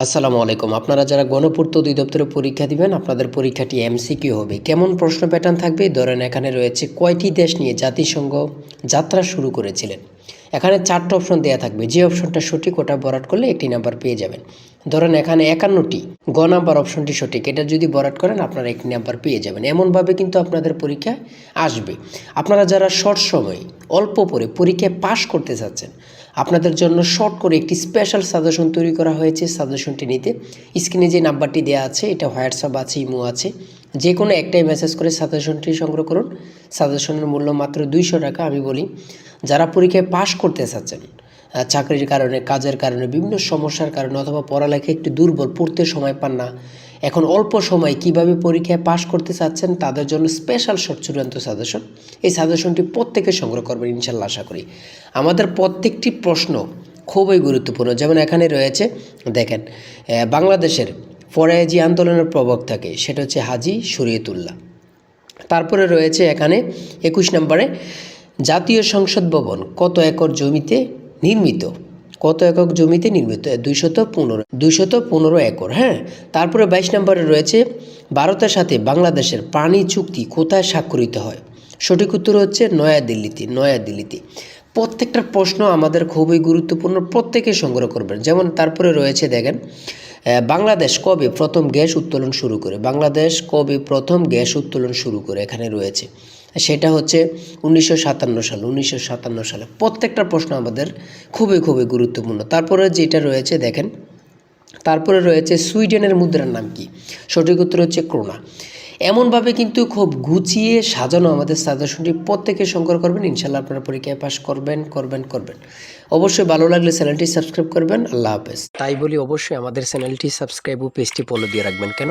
আসসালামু আলাইকুম। আপনারা যারা গণপূর্ত অধিদপ্তরে পরীক্ষা দিবেন, আপনাদের পরীক্ষাটি এমসিকিউ হবে। কেমন প্রশ্ন প্যাটার্ন থাকবে? ধরেন এখানে রয়েছে কয়টি দেশ নিয়ে জাতিসংঘ যাত্রা শুরু করেছিলেন। এখানে চারটা অপশন দেওয়া থাকবে। যে অপশনটা সঠিক, ওটা বরাট করলে একটি নাম্বার পেয়ে যাবেন। ধরেন এখানে একান্নটি, গ নাম্বার অপশনটি সঠিক। এটা যদি বরাট করেন, আপনারা একটি নাম্বার পেয়ে যাবেন। এমনভাবে কিন্তু আপনাদের পরীক্ষায় আসবে। আপনারা যারা শর্ট সময়ে, অল্প পরে পরীক্ষায় পাশ করতে চাচ্ছেন আপনাদের জন্য শর্ট করে একটি স্পেশাল সাজেশন তৈরি করা হয়েছে। সাজেশনটি নিতে। স্ক্রিনে যে নাম্বারটি দেওয়া আছে, এটা হোয়াটসঅ্যাপ আছে ইমো আছে। যে কোনো একটাই মেসেজ করে সাজেশনটি সংগ্রহ করুন। সাজেশনের মূল্য মাত্র দুইশো টাকা, আমি বলি, যারা পরীক্ষায় পাশ করতে চাচ্ছেন চাকরির কারণে, কাজের কারণে, বিভিন্ন সমস্যার কারণে অথবা পড়ালেখা একটু দুর্বল, পড়তে সময় পান না এখন অল্প সময় কীভাবে পরীক্ষায় পাশ করতে চাচ্ছেন তাদের জন্য স্পেশাল শর্ট চূড়ান্ত সাজেশন এই সাজেশনটি প্রত্যেকে সংগ্রহ করবেন, ইনশাল্লাহ আশা করি। আমাদের প্রত্যেকটি প্রশ্ন খুবই গুরুত্বপূর্ণ। যেমন এখানে রয়েছে, দেখেন বাংলাদেশের ফরাজি আন্দোলনের প্রবক্তাকে সেটা হচ্ছে হাজি শরীয়তুল্লাহ। তারপরে রয়েছে এখানে একুশ নম্বরে, জাতীয় সংসদ ভবন কত একর জমিতে নির্মিত? কত একক জমিতে নির্মিত? দুইশত পনেরো। দুইশত পনেরো একর হ্যাঁ? তারপরে বাইশ নম্বরে রয়েছে, ভারতের সাথে বাংলাদেশের পানি চুক্তি কোথায় স্বাক্ষরিত হয়? সঠিক উত্তর হচ্ছে নয়াদিল্লিতে নয়াদিল্লিতে। প্রত্যেকটা প্রশ্ন আমাদের খুবই গুরুত্বপূর্ণ, প্রত্যেকে সংগ্রহ করবেন। যেমন তারপরে রয়েছে, দেখেন বাংলাদেশ কবে প্রথম গ্যাস উত্তোলন শুরু করে? বাংলাদেশ কবে প্রথম গ্যাস উত্তোলন শুরু করে? এখানে রয়েছে। সেটা হচ্ছে উনিশশো সাতান্ন সাল, উনিশশো সাতান্ন সালে। প্রত্যেকটা প্রশ্ন আমাদের খুবই খুবই গুরুত্বপূর্ণ। তারপরে যেটা রয়েছে, দেখেন, তারপরে রয়েছে সুইডেনের মুদ্রার নাম কি? সঠিক উত্তর হচ্ছে ক্রোনা। এমনভাবে কিন্তু খুব গুছিয়ে সাজানো আমাদের সাজেশনটি প্রত্যেকে সংগ্রহ করবেন। ইনশাল্লাহ আপনারা পরীক্ষায় পাশ করবেন করবেন করবেন। অবশ্যই ভালো লাগলে চ্যানেলটি সাবস্ক্রাইব করবেন। আল্লাহ হাফেজ। তাই বলি অবশ্যই আমাদের চ্যানেলটি সাবস্ক্রাইব ও পেজটি ফলো দিয়ে রাখবেন। কেন?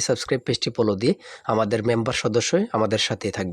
সাবস্ক্রাইব পেজটি ফলো দিয়ে আমাদের মেম্বার সদস্য আমাদের সাথে থাকবে।